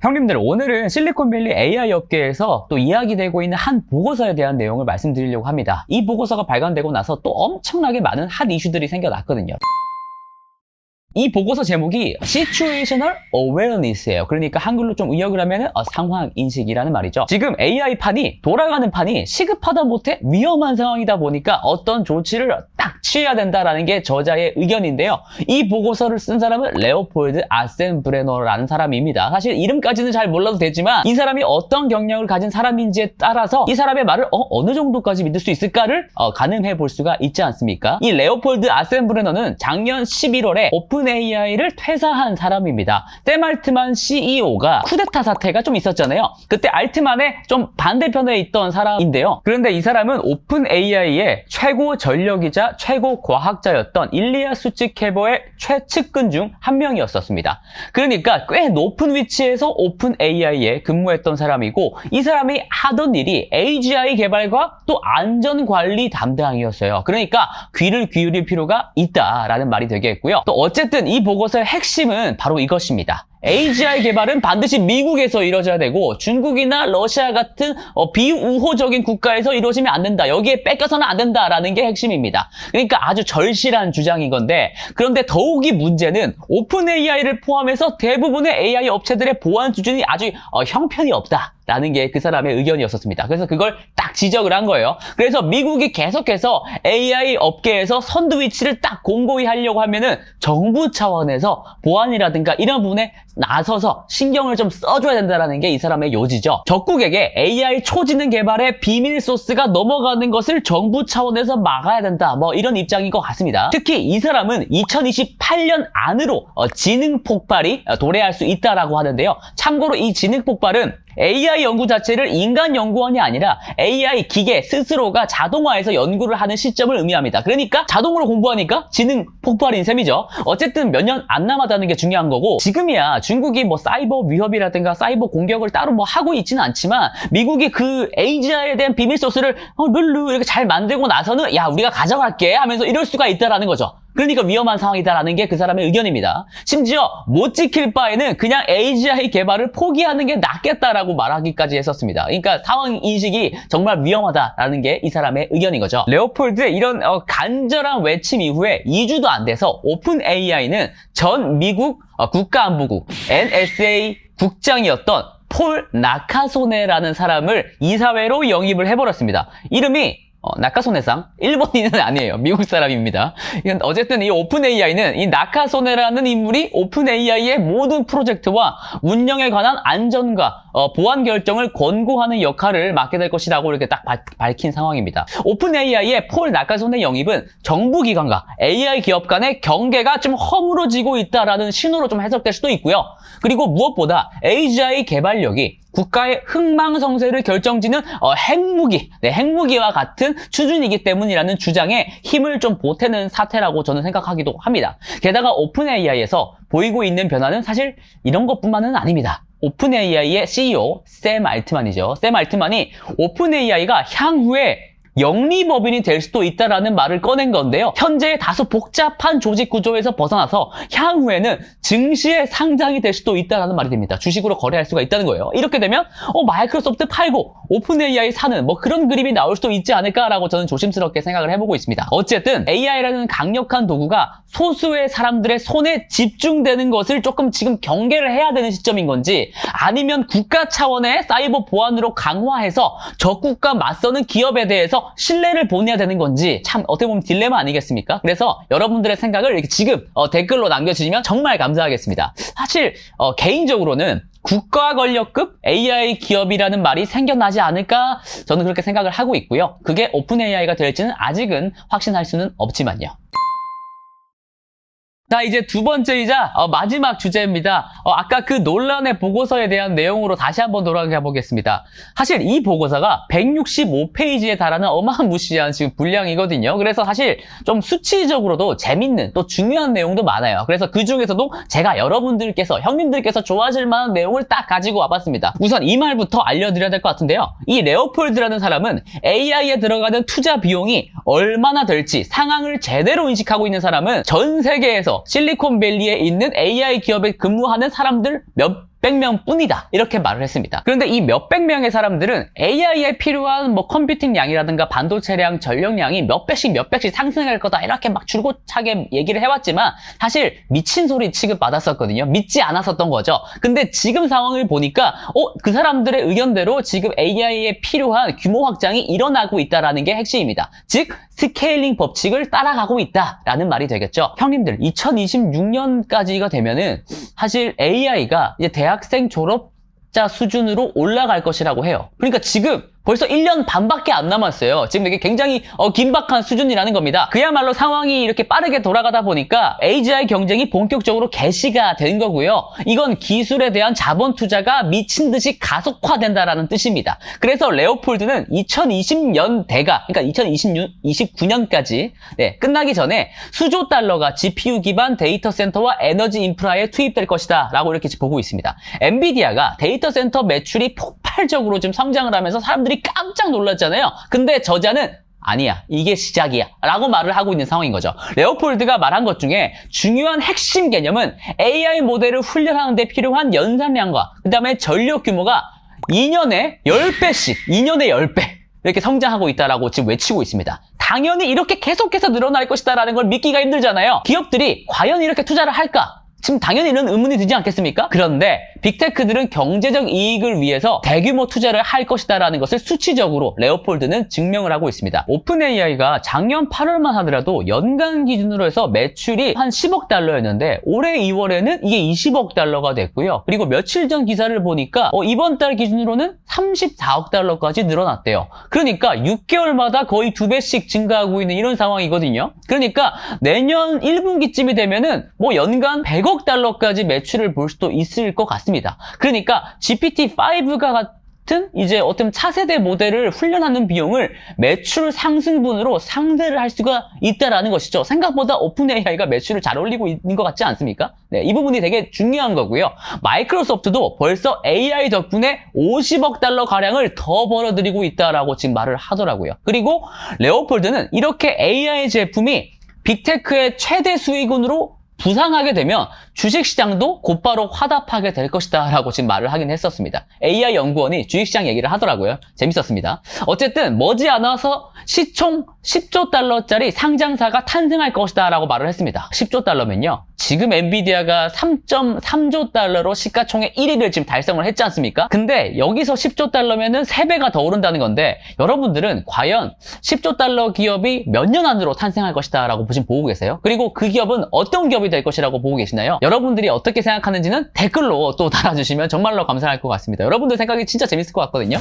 형님들 오늘은 실리콘밸리 AI 업계에서 또 이야기되고 있는 한 보고서에 대한 내용을 말씀드리려고 합니다. 이 보고서가 발간되고 나서 또 엄청나게 많은 핫 이슈들이 생겨났거든요. 이 보고서 제목이 Situational Awareness예요. 그러니까 한글로 좀 의역을 하면 어, 상황 인식이라는 말이죠. 지금 AI 판이 돌아가는 판이 시급하다 못해 위험한 상황이다 보니까 어떤 조치를 딱 취해야 된다라는 게 저자의 의견인데요. 이 보고서를 쓴 사람은 레오폴드 아센브레너라는 사람입니다. 사실 이름까지는 잘 몰라도 되지만 이 사람이 어떤 경력을 가진 사람인지에 따라서 이 사람의 말을 어, 느 정도까지 믿을 수 있을까를 어, 가늠해 볼 수가 있지 않습니까? 이 레오폴드 아센브레너는 작년 11월에 오픈 AI를 퇴사한 사람입니다. 샘 알트만 CEO가 쿠데타 사태가 좀 있었잖아요. 그때 알트만의 좀 반대편에 있던 사람인데요. 그런데 이 사람은 오픈 AI의 최고 전력이자 최고 과학자였던 일리아 수치케버의 최측근 중 한 명이었었습니다. 그러니까 꽤 높은 위치에서 오픈 AI에 근무했던 사람이고 이 사람이 하던 일이 AGI 개발과 또 안전 관리 담당이었어요. 그러니까 귀를 기울일 필요가 있다라는 말이 되겠고요. 또 어쨌든 이 보고서의 핵심은 바로 이것입니다. AGI 개발은 반드시 미국에서 이루어져야 되고 중국이나 러시아 같은 어, 비우호적인 국가에서 이루어지면 안 된다. 여기에 뺏겨서는 안 된다라는 게 핵심입니다. 그러니까 아주 절실한 주장인 건데 그런데 더욱이 문제는 오픈 AI를 포함해서 대부분의 AI 업체들의 보안 수준이 아주 어, 형편이 없다. 라는 게 그 사람의 의견이었었습니다. 그래서 그걸 딱 지적을 한 거예요. 그래서 미국이 계속해서 AI 업계에서 선두 위치를 딱 공고히 하려고 하면은 정부 차원에서 보안이라든가 이런 부분에 나서서 신경을 좀 써줘야 된다는 게 이 사람의 요지죠. 적국에게 AI 초지능 개발의 비밀 소스가 넘어가는 것을 정부 차원에서 막아야 된다. 뭐 이런 입장인 것 같습니다. 특히 이 사람은 2028년 안으로 어, 지능 폭발이 어, 도래할 수 있다라고 하는데요. 참고로 이 지능 폭발은 AI 연구 자체를 인간 연구원이 아니라 AI 기계 스스로가 자동화해서 연구를 하는 시점을 의미합니다. 그러니까 자동으로 공부하니까 지능 폭발인 셈이죠. 어쨌든 몇 년 안 남았다는 게 중요한 거고 지금이야 중국이 뭐 사이버 위협이라든가 사이버 공격을 따로 뭐 하고 있지는 않지만 미국이 그 AGI에 대한 비밀 소스를 어, 룰루 이렇게 잘 만들고 나서는 야 우리가 가져갈게 하면서 이럴 수가 있다라는 거죠. 그러니까 위험한 상황이다라는 게 그 사람의 의견입니다. 심지어 못 지킬 바에는 그냥 AGI 개발을 포기하는 게 낫겠다라고 말하기까지 했었습니다. 그러니까 상황 인식이 정말 위험하다라는 게 이 사람의 의견인 거죠. 레오폴드의 이런 어, 간절한 외침 이후에 2주도 안 돼서 오픈 AI는 전 미국 어, 국가안보국 NSA 국장이었던 폴 나카소네라는 사람을 이사회로 영입을 해버렸습니다. 이름이 어, 나카소네상 일본인은 아니에요. 미국 사람입니다. 어쨌든 이 오픈 AI는 이 나카소네라는 인물이 오픈 AI의 모든 프로젝트와 운영에 관한 안전과 어, 보안 결정을 권고하는 역할을 맡게 될 것이라고 이렇게 딱 바- 밝힌 상황입니다. 오픈 AI의 폴 나카소네 영입은 정부 기관과 AI 기업 간의 경계가 좀 허물어지고 있다라는 신호로 좀 해석될 수도 있고요. 그리고 무엇보다 AGI 개발력이 국가의 흥망성쇠를 결정짓는 어, 핵무기, 네, 핵무기와 같은 수준이기 때문이라는 주장에 힘을 좀 보태는 사태라고 저는 생각하기도 합니다. 게다가 오픈 AI에서 보이고 있는 변화는 사실 이런 것뿐만은 아닙니다. 오픈 AI의 CEO 샘 알트만이죠. 샘 알트만이 오픈 AI가 향후에 영리법인이 될 수도 있다라는 말을 꺼낸 건데요. 현재 다소 복잡한 조직 구조에서 벗어나서 향후에는 증시에 상장이 될 수도 있다라는 말이 됩니다. 주식으로 거래할 수가 있다는 거예요. 이렇게 되면 어, 마이크로소프트 팔고 오픈 AI 사는 뭐 그런 그림이 나올 수도 있지 않을까라고 저는 조심스럽게 생각을 해보고 있습니다. 어쨌든 AI라는 강력한 도구가 소수의 사람들의 손에 집중되는 것을 조금 지금 경계를 해야 되는 시점인 건지 아니면 국가 차원의 사이버 보안으로 강화해서 적국과 맞서는 기업에 대해서 신뢰를 보내야 되는 건지 참 어떻게 보면 딜레마 아니겠습니까? 그래서 여러분들의 생각을 지금 어, 댓글로 남겨주시면 정말 감사하겠습니다. 사실 어, 개인적으로는 국가 권력급 AI 기업이라는 말이 생겨나지 않을까 저는 그렇게 생각을 하고 있고요. 그게 오픈 AI가 될지는 아직은 확신할 수는 없지만요. 자, 이제 두 번째이자 어, 마지막 주제입니다. 어, 아까 그 논란의 보고서에 대한 내용으로 다시 한번 돌아가 보겠습니다. 사실 이 보고서가 165페이지에 달하는 어마무시한 지금 분량이거든요. 그래서 사실 좀 수치적으로도 재밌는 또 중요한 내용도 많아요. 그래서 그 중에서도 제가 여러분들께서 형님들께서 좋아하실 만한 내용을 딱 가지고 와봤습니다. 우선 이 말부터 알려드려야 될 것 같은데요. 이 레오폴드라는 사람은 AI에 들어가는 투자 비용이 얼마나 될지 상황을 제대로 인식하고 있는 사람은 전 세계에서 실리콘밸리에 있는 AI 기업에 근무하는 사람들 몇 몇백 명 뿐이다. 이렇게 말을 했습니다. 그런데 이 몇백 명의 사람들은 AI에 필요한 뭐 컴퓨팅 양이라든가 반도체량, 전력량이 몇 배씩 몇 배씩 상승할 거다. 이렇게 막 줄고차게 얘기를 해왔지만 사실 미친 소리 취급받았었거든요. 믿지 않았었던 거죠. 근데 지금 상황을 보니까 어, 그 사람들의 의견대로 지금 AI에 필요한 규모 확장이 일어나고 있다라는 게 핵심입니다. 즉 스케일링 법칙을 따라가고 있다라는 말이 되겠죠. 형님들 2026년까지가 되면은 사실 AI가 이제 대학 생 졸업자 수준으로 올라갈 것이라고 해요. 그러니까 지금 벌써 1년 반밖에 안 남았어요. 지금 이게 굉장히 어, 긴박한 수준이라는 겁니다. 그야말로 상황이 이렇게 빠르게 돌아가다 보니까 AGI 경쟁이 본격적으로 개시가 된 거고요. 이건 기술에 대한 자본 투자가 미친 듯이 가속화된다라는 뜻입니다. 그래서 레오폴드는 2020년 대가 그러니까 2029년까지 끝나기 전에 수조 달러가 GPU 기반 데이터 센터와 에너지 인프라에 투입될 것이다 라고 이렇게 보고 있습니다. 엔비디아가 데이터 센터 매출이 폭발적으로 좀 성장을 하면서 사람들이 깜짝 놀랐잖아요. 근데 저자는 아니야 이게 시작이야 라고 말을 하고 있는 상황인 거죠 레오폴드가 말한 것 중에 중요한 핵심 개념은 AI 모델을 훈련하는 데 필요한 연산량과 그 다음에 전력 규모가 2년에 10배씩 2년에 10배 이렇게 성장하고 있다라고 지금 외치고 있습니다 당연히 이렇게 계속해서 늘어날 것이다라는 걸 믿기가 힘들잖아요 기업들이 과연 이렇게 투자를 할까 지금 당연히 이런 의문이 들지 않겠습니까? 그런데 빅테크들은 경제적 이익을 위해서 대규모 투자를 할 것이다라는 것을 수치적으로 레오폴드는 증명을 하고 있습니다. 오픈 AI가 작년 8월만 하더라도 연간 기준으로 해서 매출이 한 10억 달러였는데 올해 2월에는 이게 20억 달러가 됐고요. 그리고 며칠 전 기사를 보니까 어, 이번 달 기준으로는 34억 달러까지 늘어났대요. 그러니까 6개월마다 거의 두 배씩 증가하고 있는 이런 상황이거든요. 그러니까 내년 1분기쯤이 되면은 뭐 연간 100억 100억 달러까지 매출을 볼 수도 있을 것 같습니다. 그러니까 GPT-5가 같은 이제 어떤 차세대 모델을 훈련하는 비용을 매출 상승분으로 상대를 할 수가 있다라는 것이죠. 생각보다 오픈 AI가 매출을 잘 올리고 있는 것 같지 않습니까? 네, 이 부분이 되게 중요한 거고요. 마이크로소프트도 벌써 AI 덕분에 50억 달러 가량을 더 벌어들이고 있다라고 지금 말을 하더라고요. 그리고 레오폴드는 이렇게 AI 제품이 빅테크의 최대 수익원으로 부상하게 되면 주식시장도 곧바로 화답하게 될 것이다 라고 지금 말을 하긴 했었습니다. AI 연구원이 주식시장 얘기를 하더라고요. 재밌었습니다. 어쨌든 머지않아서 시총 10조 달러짜리 상장사가 탄생할 것이다 라고 말을 했습니다. 10조 달러면요. 지금 엔비디아가 3.3조 달러로 시가총액 1위를 지금 달성을 했지 않습니까? 근데 여기서 10조 달러면은 3배가 더 오른다는 건데 여러분들은 과연 10조 달러 기업이 몇 년 안으로 탄생할 것이다 라고 지금 보고 계세요? 그리고 그 기업은 어떤 기업이 될 것이라고 보고 계시나요? 여러분들이 어떻게 생각하는지는 댓글로 또 달아주시면 정말로 감사할 것 같습니다. 여러분들 생각이 진짜 재밌을 것 같거든요.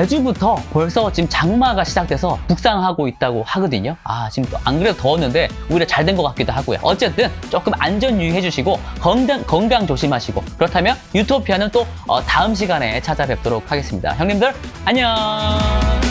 제주부터 벌써 지금 장마가 시작돼서 북상하고 있다고 하거든요. 아 지금 또안 그래도 더웠는데 오히려 잘 된 것 같기도 하고요. 어쨌든 조금 안전 유의해 주시고 건강, 건강 조심하시고 그렇다면 유토피아는 또 어, 다음 시간에 찾아뵙도록 하겠습니다. 형님들 안녕